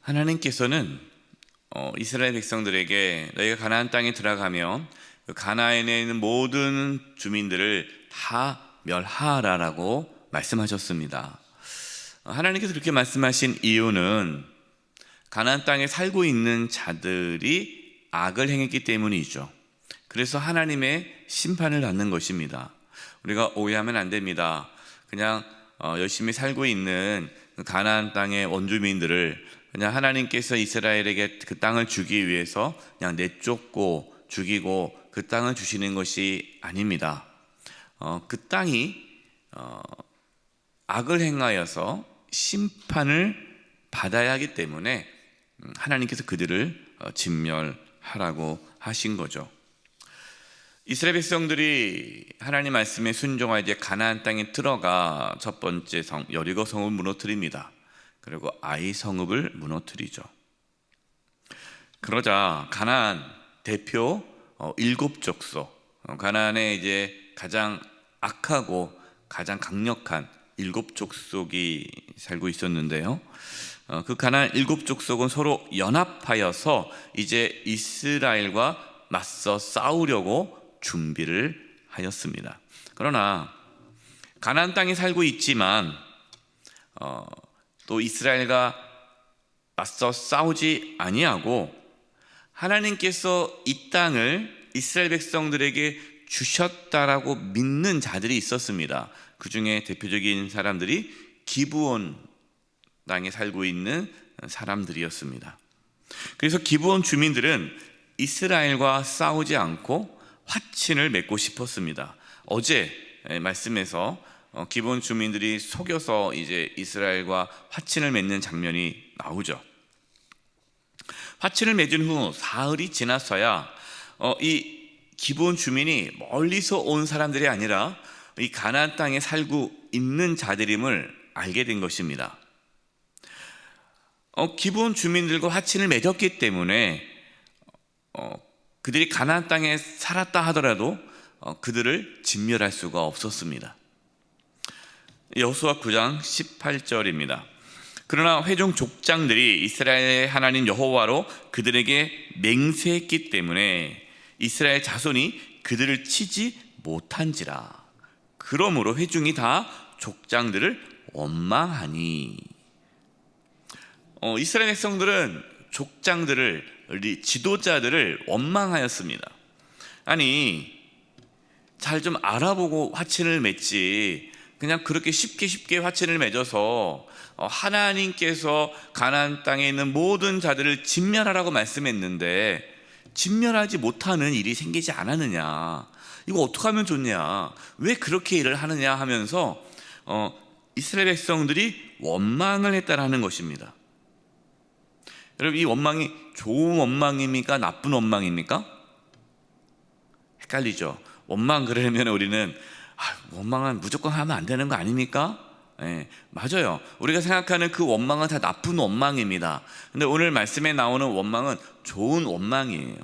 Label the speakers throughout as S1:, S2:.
S1: 하나님께서는 어, 이스라엘 백성들에게 너희가 가나안 땅에 들어가면 그 가나안에 있는 모든 주민들을 다 멸하라라고 말씀하셨습니다. 어, 하나님께서 그렇게 말씀하신 이유는 가나안 땅에 살고 있는 자들이 악을 행했기 때문이죠. 그래서 하나님의 심판을 받는 것입니다. 우리가 오해하면 안 됩니다. 그냥 어, 열심히 살고 있는 그 가나안 땅의 원주민들을 그냥 하나님께서 이스라엘에게 그 땅을 주기 위해서 그냥 내쫓고 죽이고 그 땅을 주시는 것이 아닙니다. 어, 그 땅이 어, 악을 행하여서 심판을 받아야 하기 때문에 음, 하나님께서 그들을 어, 진멸하라고 하신 거죠. 이스라엘 백성들이 하나님 말씀에 순종하여 이제 가나안 땅에 들어가 첫 번째 성 여리고 성을 무너뜨립니다. 그리고 아이 성읍을 무너뜨리죠. 그러자 가나안 대표 어, 일곱 족속 어, 가나안에 이제 가장 악하고 가장 강력한 일곱 족속이 살고 있었는데요. 어, 그 가나안 일곱 족속은 서로 연합하여서 이제 이스라엘과 맞서 싸우려고 준비를 하였습니다. 그러나 가나안 땅에 살고 있지만 어, 또 이스라엘과 맞서 싸우지 아니하고 하나님께서 이 땅을 이스라엘 백성들에게 주셨다라고 믿는 자들이 있었습니다. 그 중에 대표적인 사람들이 기부온 땅에 살고 있는 사람들이었습니다. 그래서 기부온 주민들은 이스라엘과 싸우지 않고 화친을 맺고 싶었습니다. 어제 말씀에서 어, 기본 주민들이 속여서 이제 이스라엘과 화친을 맺는 장면이 나오죠. 화친을 맺은 후 사흘이 지나서야 어, 이 기본 주민이 멀리서 온 사람들이 아니라 이 가나안 땅에 살고 있는 자들임을 알게 된 것입니다. 어, 기본 주민들과 화친을 맺었기 때문에 어, 그들이 가나안 땅에 살았다 하더라도 어, 그들을 진멸할 수가 없었습니다. 여호수아 9장 18절입니다. 그러나 회중 족장들이 이스라엘의 하나님 여호와로 그들에게 맹세했기 때문에 이스라엘 자손이 그들을 치지 못한지라. 그러므로 회중이 다 족장들을 원망하니. 어, 이스라엘 백성들은 족장들을 지도자들을 원망하였습니다. 아니 잘 좀 알아보고 화친을 맺지 그냥 그렇게 쉽게 쉽게 화친을 맺어서 어, 하나님께서 가나안 땅에 있는 모든 자들을 진멸하라고 말씀했는데 진멸하지 못하는 일이 생기지 않았느냐 이거 어떻게 하면 좋냐 왜 그렇게 일을 하느냐 하면서 어, 이스라엘 백성들이 원망을 했다라는 것입니다. 여러분 이 원망이 좋은 원망입니까 나쁜 원망입니까? 헷갈리죠. 원망 그러면 우리는 아, 원망은 무조건 하면 안 되는 거 아닙니까? 네, 맞아요. 우리가 생각하는 그 원망은 다 나쁜 원망입니다. 근데 오늘 말씀에 나오는 원망은 좋은 원망이에요.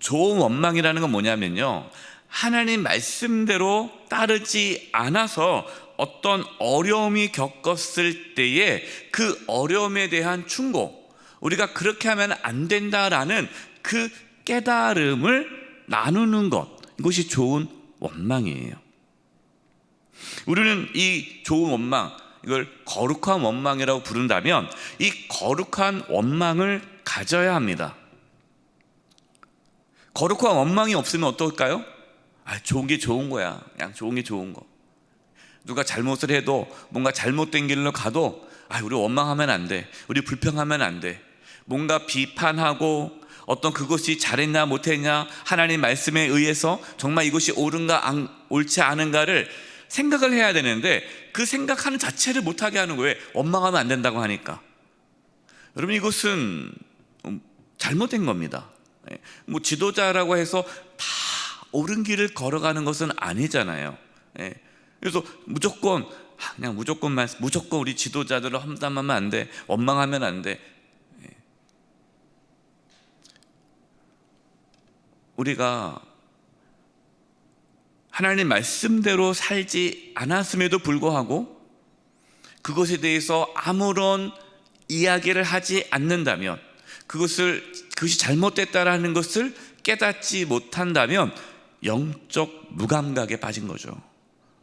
S1: 좋은 원망이라는 건 뭐냐면요. 하나님 말씀대로 따르지 않아서 어떤 어려움이 겪었을 때에 그 어려움에 대한 충고, 우리가 그렇게 하면 안 된다라는 그 깨달음을 나누는 것, 이것이 좋은 원망이에요. 우리는 이 좋은 원망, 이걸 거룩한 원망이라고 부른다면 이 거룩한 원망을 가져야 합니다. 거룩한 원망이 없으면 어떨까요? 아, 좋은 게 좋은 거야. 그냥 좋은 게 좋은 거. 누가 잘못을 해도 뭔가 잘못된 길로 가도 아, 우리 원망하면 안 돼. 우리 불평하면 안 돼. 뭔가 비판하고 어떤 그것이 잘했냐 못했냐 하나님 말씀에 의해서 정말 이것이 옳은가 안, 옳지 않은가를 생각을 해야 되는데 그 생각하는 자체를 못하게 하는 거예요. 원망하면 안 된다고 하니까. 여러분 이것은 잘못된 겁니다. 예, 뭐 지도자라고 해서 다 옳은 길을 걸어가는 것은 아니잖아요. 예, 그래서 무조건 아, 그냥 무조건만 무조건 우리 지도자들을 험담하면 안 돼. 원망하면 안 돼. 예. 우리가 하나님 말씀대로 살지 않았음에도 불구하고 그것에 대해서 아무런 이야기를 하지 않는다면 그것을 그것이 잘못됐다라는 것을 깨닫지 못한다면 영적 무감각에 빠진 거죠.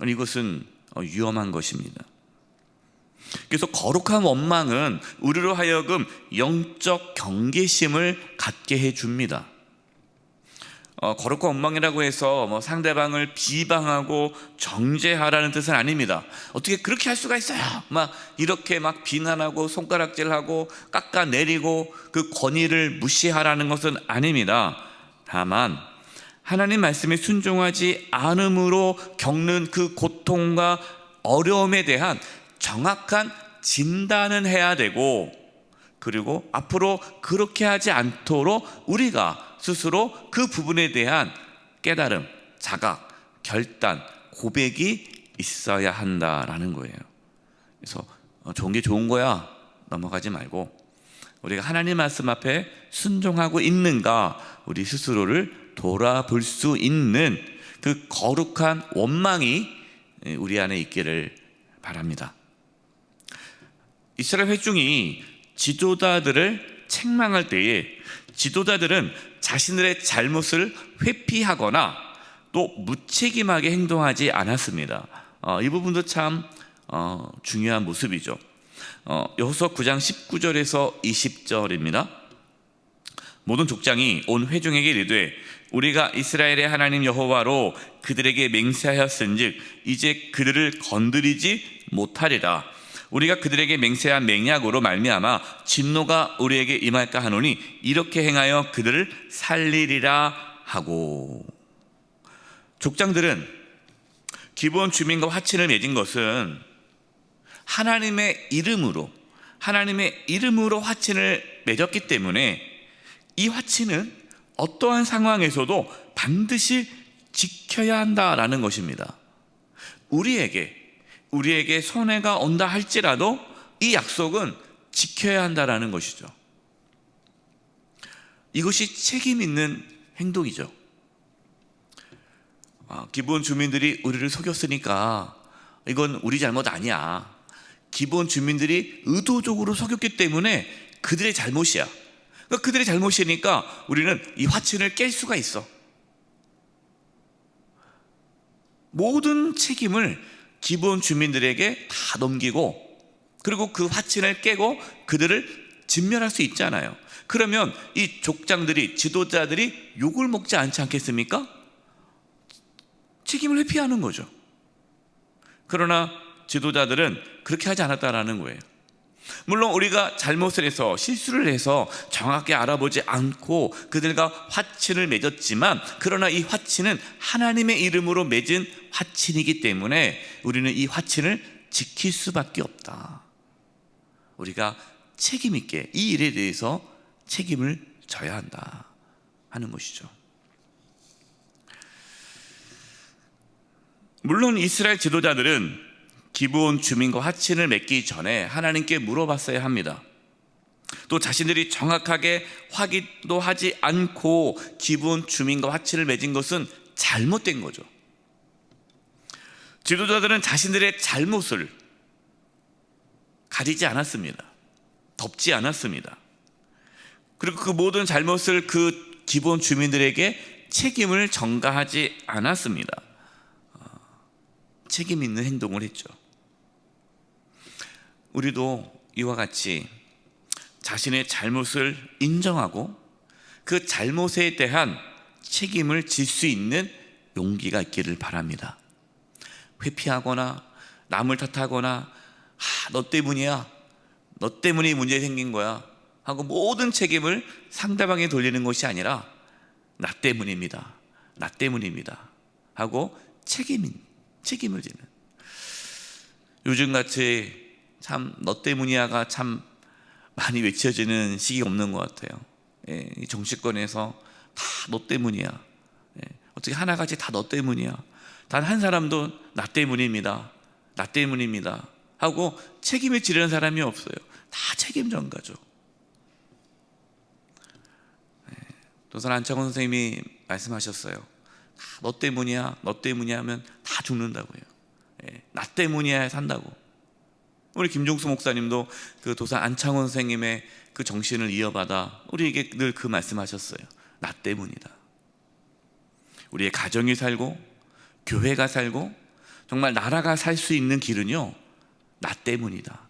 S1: 이것은 어, 위험한 것입니다. 그래서 거룩한 원망은 우리로 하여금 영적 경계심을 갖게 해 줍니다. 어, 거룩한 원망이라고 해서 뭐 상대방을 비방하고 정죄하라는 뜻은 아닙니다. 어떻게 그렇게 할 수가 있어요? 막 이렇게 막 비난하고 손가락질하고 깎아내리고 그 권위를 무시하라는 것은 아닙니다. 다만 하나님 말씀에 순종하지 않음으로 겪는 그 고통과 어려움에 대한 정확한 진단은 해야 되고 그리고 앞으로 그렇게 하지 않도록 우리가 스스로 그 부분에 대한 깨달음, 자각, 결단, 고백이 있어야 한다라는 거예요. 그래서 어, 좋은 게 좋은 거야 넘어가지 말고 우리가 하나님 말씀 앞에 순종하고 있는가 우리 스스로를 돌아볼 수 있는 그 거룩한 원망이 우리 안에 있기를 바랍니다. 이스라엘 회중이 지도자들을 책망할 때에 지도자들은 자신들의 잘못을 회피하거나 또 무책임하게 행동하지 않았습니다. 어, 이 부분도 참 어, 중요한 모습이죠. 어, 여호수아 9장 19절에서 20절입니다. 모든 족장이 온 회중에게 이르되 우리가 이스라엘의 하나님 여호와로 그들에게 맹세하였은즉 이제 그들을 건드리지 못하리라. 우리가 그들에게 맹세한 맹약으로 말미암아 진노가 우리에게 임할까 하노니 이렇게 행하여 그들을 살리리라 하고 족장들은 기본 주민과 화친을 맺은 것은 하나님의 이름으로 하나님의 이름으로 화친을 맺었기 때문에 이 화친은 어떠한 상황에서도 반드시 지켜야 한다라는 것입니다. 우리에게 우리에게 손해가 온다 할지라도 이 약속은 지켜야 한다라는 것이죠. 이것이 책임 있는 행동이죠. 아, 기본 주민들이 우리를 속였으니까 이건 우리 잘못 아니야. 기본 주민들이 의도적으로 속였기 때문에 그들의 잘못이야. 그러니까 그들의 잘못이니까 우리는 이 화친을 깰 수가 있어. 모든 책임을 기본 주민들에게 다 넘기고 그리고 그 화친을 깨고 그들을 진멸할 수 있잖아요. 그러면 이 족장들이 지도자들이 욕을 먹지 않지 않겠습니까? 책임을 회피하는 거죠. 그러나 지도자들은 그렇게 하지 않았다라는 거예요. 물론 우리가 잘못을 해서 실수를 해서 정확히 알아보지 않고 그들과 화친을 맺었지만 그러나 이 화친은 하나님의 이름으로 맺은 화친이기 때문에 우리는 이 화친을 지킬 수밖에 없다. 우리가 책임 있게 이 일에 대해서 책임을 져야 한다 하는 것이죠. 물론 이스라엘 지도자들은 기브온 주민과 화친을 맺기 전에 하나님께 물어봤어야 합니다. 또 자신들이 정확하게 확인도 하지 않고 기브온 주민과 화친을 맺은 것은 잘못된 거죠. 지도자들은 자신들의 잘못을 가리지 않았습니다. 덮지 않았습니다. 그리고 그 모든 잘못을 그 기본 주민들에게 책임을 전가하지 않았습니다. 책임 있는 행동을 했죠. 우리도 이와 같이 자신의 잘못을 인정하고 그 잘못에 대한 책임을 질 수 있는 용기가 있기를 바랍니다. 회피하거나 남을 탓하거나 아, 너 때문이야. 너 때문에 문제 생긴 거야. 하고 모든 책임을 상대방에 돌리는 것이 아니라 나 때문입니다. 나 때문입니다. 하고 책임인 책임을 지는 요즘 같이 참 너 때문이야가 참 많이 외쳐지는 시기가 없는 것 같아요. 예, 정치권에서 다 너 때문이야. 예, 어떻게 하나같이 다 너 때문이야. 단 한 사람도 나 때문입니다. 나 때문입니다. 하고 책임을 지려는 사람이 없어요. 다 책임 전가죠. 예, 도선 안창원 선생님이 말씀하셨어요. 너 때문이야, 너 때문이야 하면 다 죽는다고요. 예, 나 때문이야 산다고. 우리 김종수 목사님도 그 도산 안창원 선생님의 그 정신을 이어받아 우리에게 늘 그 말씀하셨어요. 나 때문이다. 우리의 가정이 살고 교회가 살고 정말 나라가 살 수 있는 길은요. 나 때문이다.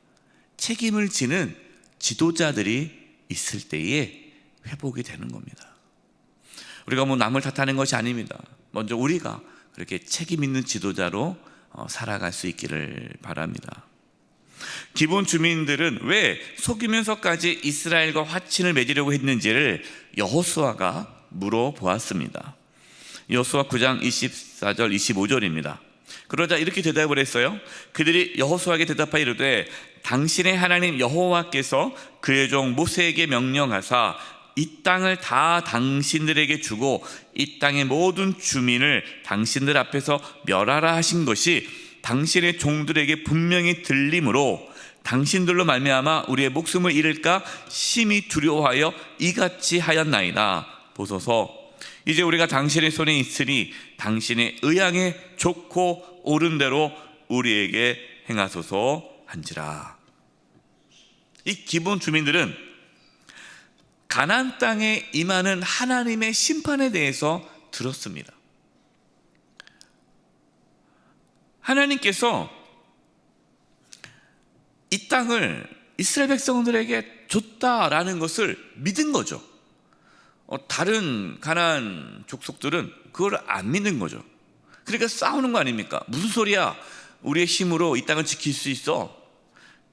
S1: 책임을 지는 지도자들이 있을 때에 회복이 되는 겁니다. 우리가 뭐 남을 탓하는 것이 아닙니다. 먼저 우리가 그렇게 책임 있는 지도자로 어, 살아갈 수 있기를 바랍니다. 기본 주민들은 왜 속이면서까지 이스라엘과 화친을 맺으려고 했는지를 여호수아가 물어보았습니다. 여호수아 9장 24절 25절입니다. 그러자 이렇게 대답을 했어요. 그들이 여호수아에게 대답하여 이르되 당신의 하나님 여호와께서 그의 종 모세에게 명령하사 이 땅을 다 당신들에게 주고 이 땅의 모든 주민을 당신들 앞에서 멸하라 하신 것이 당신의 종들에게 분명히 들림으로 당신들로 말미암아 우리의 목숨을 잃을까 심히 두려워하여 이같이 하였나이다. 보소서. 이제 우리가 당신의 손에 있으니 당신의 의향에 좋고 옳은 대로 우리에게 행하소서 한지라. 이 기본 주민들은 가나안 땅에 임하는 하나님의 심판에 대해서 들었습니다. 하나님께서 이 땅을 이스라엘 백성들에게 줬다라는 것을 믿은 거죠. 어, 다른 가나안 족속들은 그걸 안 믿는 거죠. 그러니까 싸우는 거 아닙니까? 무슨 소리야? 우리의 힘으로 이 땅을 지킬 수 있어.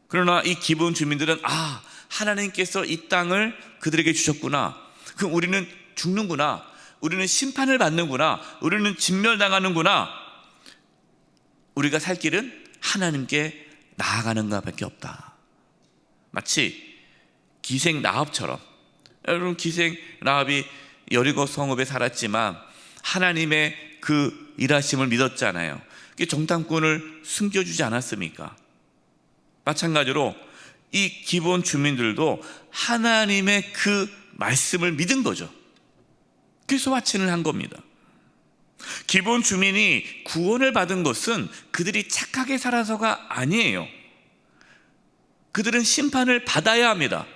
S1: 그러나 이 기본 주민들은 아 하나님께서 이 땅을 그들에게 주셨구나. 그럼 우리는 죽는구나. 우리는 심판을 받는구나. 우리는 진멸당하는구나. 우리가 살 길은 하나님께 나아가는 것밖에 없다. 마치 기생 라합처럼 여러분 기생 라합이 여리고 성읍에 살았지만 하나님의 그 일하심을 믿었잖아요. 정탐꾼을 숨겨주지 않았습니까? 마찬가지로 이 기본 주민들도 하나님의 그 말씀을 믿은 거죠. 그래서 화친을 한 겁니다. 기본 주민이 구원을 받은 것은 그들이 착하게 살아서가 아니에요. 그들은 심판을 받아야 합니다.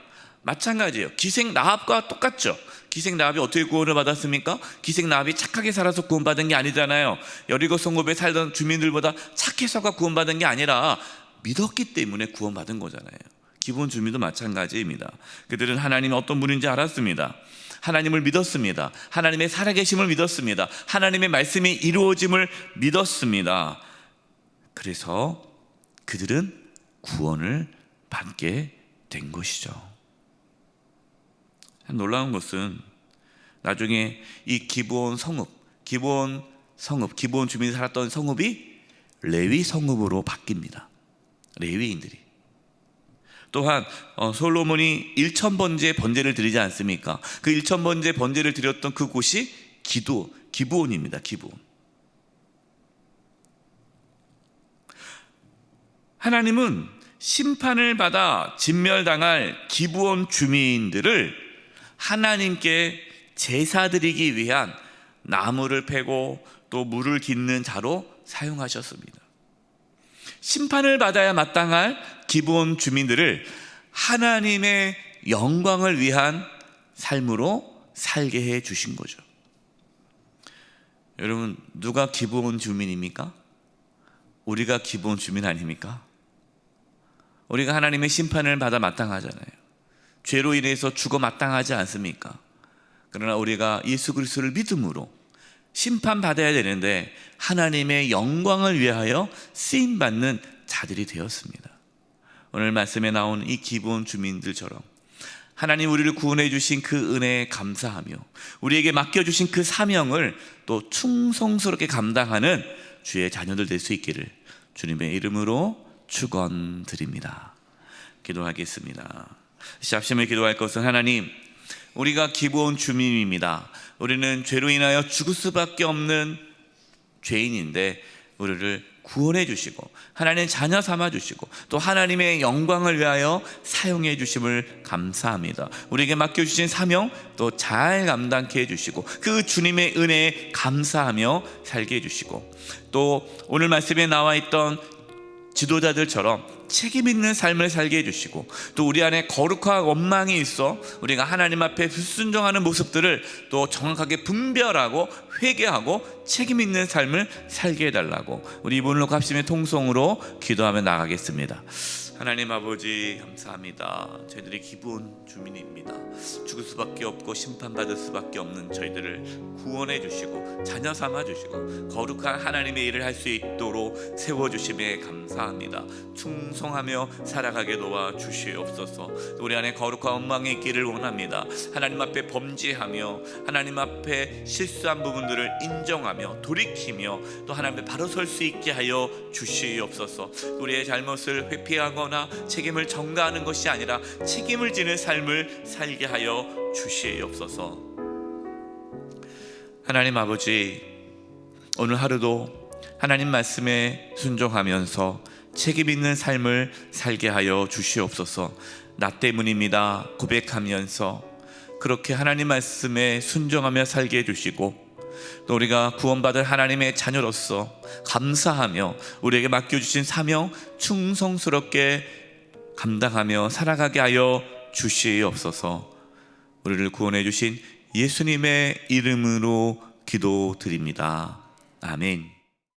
S1: 마찬가지예요. 기생 나합과 똑같죠. 기생 나합이 어떻게 구원을 받았습니까? 기생 나합이 착하게 살아서 구원받은 게 아니잖아요. 여리고 성읍에 살던 주민들보다 착해서가 구원받은 게 아니라 믿었기 때문에 구원받은 거잖아요. 기본 주민도 마찬가지입니다. 그들은 하나님이 어떤 분인지 알았습니다. 하나님을 믿었습니다. 하나님의 살아계심을 믿었습니다. 하나님의 말씀이 이루어짐을 믿었습니다. 그래서 그들은 구원을 받게 된 것이죠. 놀라운 것은 나중에 이 기본 성읍, 기본 성읍, 기본 주민이 살았던 성읍이 레위 성읍으로 바뀝니다. 레위인들이. 또한 어, 솔로몬이 1천 번째 번제를 드리지 않습니까? 그 1천 번째 번제를 드렸던 그 곳이 기도 기부원입니다. 기부원. 하나님은 심판을 받아 진멸당할 기부원 주민들을 하나님께 제사 드리기 위한 나무를 패고 또 물을 깃는 자로 사용하셨습니다. 심판을 받아야 마땅할 기본 주민들을 하나님의 영광을 위한 삶으로 살게 해 주신 거죠. 여러분, 누가 기본 주민입니까? 우리가 기본 주민 아닙니까? 우리가 하나님의 심판을 받아 마땅하잖아요. 죄로 인해서 죽어 마땅하지 않습니까? 그러나 우리가 예수 그리스도를 믿음으로 심판 받아야 되는데 하나님의 영광을 위하여 쓰임 받는 자들이 되었습니다. 오늘 말씀에 나온 이 기본 주민들처럼 하나님 우리를 구원해 주신 그 은혜에 감사하며 우리에게 맡겨 주신 그 사명을 또 충성스럽게 감당하는 주의 자녀들 될 수 있기를 주님의 이름으로 축원드립니다. 기도하겠습니다. 시합심을 기도할 것은 하나님 우리가 기본 주민입니다. 우리는 죄로 인하여 죽을 수밖에 없는 죄인인데 우리를 구원해 주시고 하나님 자녀 삼아 주시고 또 하나님의 영광을 위하여 사용해 주심을 감사합니다. 우리에게 맡겨 주신 사명 또 잘 감당케 해 주시고 그 주님의 은혜에 감사하며 살게 해 주시고 또 오늘 말씀에 나와 있던 지도자들처럼 책임 있는 삶을 살게 해주시고 또 우리 안에 거룩한 원망이 있어 우리가 하나님 앞에 불순종하는 모습들을 또 정확하게 분별하고 회개하고 책임 있는 삶을 살게 해달라고 우리 이분로 값심의 통성으로 기도하며 나가겠습니다. 하나님 아버지 감사합니다. 저희들이 기본 주민입니다. 죽을 수밖에 없고 심판받을 수밖에 없는 저희들을 구원해 주시고 자녀 삼아 주시고 거룩한 하나님의 일을 할 수 있도록 세워 주심에 감사합니다. 충성하며 살아가게 도와 주시옵소서. 우리 안에 거룩한 원망이 있기를 원합니다. 하나님 앞에 범죄하며 하나님 앞에 실수한 부분들을 인정하며 돌이키며 또 하나님 앞에 바로 설 수 있게 하여 주시옵소서. 우리의 잘못을 회피하거 나 책임을 전가하는 것이 아니라 책임을 지는 삶을 살게 하여 주시옵소서. 하나님 아버지 오늘 하루도 하나님 말씀에 순종하면서 책임 있는 삶을 살게 하여 주시옵소서. 나 때문입니다. 고백하면서 그렇게 하나님 말씀에 순종하며 살게 해 주시고 또 우리가 구원받을 하나님의 자녀로서 감사하며 우리에게 맡겨주신 사명 충성스럽게 감당하며 살아가게 하여 주시옵소서 우리를 구원해 주신 예수님의 이름으로 기도드립니다. 아멘.